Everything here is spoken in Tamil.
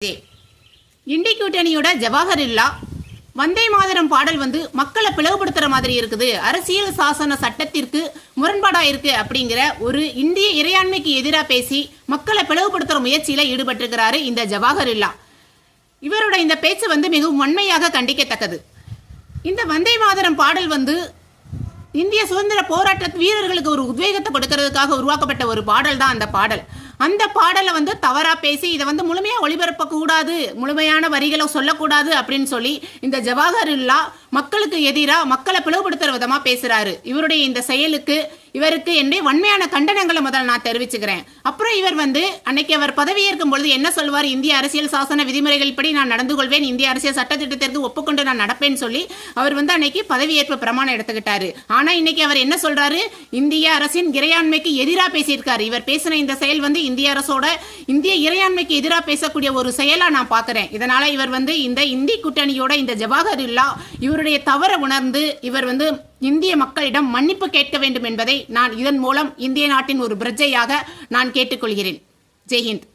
இண்டி கூட்டணியோட ஜவாஹரில்லா வந்தே மாதரம் பாடல் வந்து மக்களை பிளவுபடுத்துற மாதிரி இருக்குது. அரசியல் சாசன சட்டத்திற்கு முரண்பாடா இருக்கு அப்படிங்கிற ஒரு இந்திய இறையாண்மைக்கு எதிராக பேசி மக்களை பிளவுபடுத்துற முயற்சியில ஈடுபட்டிருக்கிறாரு இந்த ஜவாஹரில்லா. இவரோட இந்த பேச்சு வந்து மிகவும் வன்மையாக கண்டிக்கத்தக்கது. இந்த வந்தே மாதரம் பாடல் வந்து இந்திய சுதந்திர போராட்ட வீரர்களுக்கு ஒரு உத்வேகத்தை கொடுக்கறதுக்காக உருவாக்கப்பட்ட ஒரு பாடல் தான் அந்த பாடல். அந்த பாடலை வந்து தவறா பேசி இதை வந்து முழுமையா ஒளிபரப்ப கூடாது முழுமையான வரிகளை சொல்லக்கூடாது அப்படின்னு சொல்லி இந்த ஜவாஹருல்லா மக்களுக்கு எதிராக மக்களை பிளவுபடுத்துற விதமா பேசுறாரு. இவருடைய இந்த செயலுக்கு இவருக்கு என்னுடைய வன்மையான கண்டனங்களை முதல்ல நான் தெரிவிச்சுக்கிறேன். அப்புறம் இவர் வந்து அன்னைக்கு அவர் பதவியேற்கும் பொழுது என்ன சொல்வார்? இந்திய அரசியல் சாசன விதிமுறைகள் படி நான் நடந்து கொள்வேன் இந்திய அரசியல் சட்டத்திட்டத்திற்கு ஒப்புக்கொண்டு நான் நடப்பேன்னு சொல்லி அவர் வந்து அன்னைக்கு பதவியேற்பு பிரமாணம் எடுத்துக்கிட்டாரு. ஆனா இன்னைக்கு அவர் என்ன சொல்றாரு? இந்திய அரசின் இறையாண்மைக்கு எதிராக பேசியிருக்காரு. இவர் பேசின இந்த செயல் வந்து இந்திய அரசோட இந்திய இறையாண்மைக்கு எதிராக பேசக்கூடிய ஒரு செயலா நான் பார்க்குறேன். இதனால இவர் வந்து இந்த இந்தி கூட்டணியோட இந்த ஜவாஹருல்லா இவருடைய தவற உணர்ந்து இவர் வந்து இந்திய மக்களிடம் மன்னிப்பு கேட்க வேண்டும் என்பதை நான் இதன் மூலம் இந்திய நாட்டின் ஒரு பிரஜையாக நான் கேட்டுக்கொள்கிறேன். ஜெய்ஹிந்த்.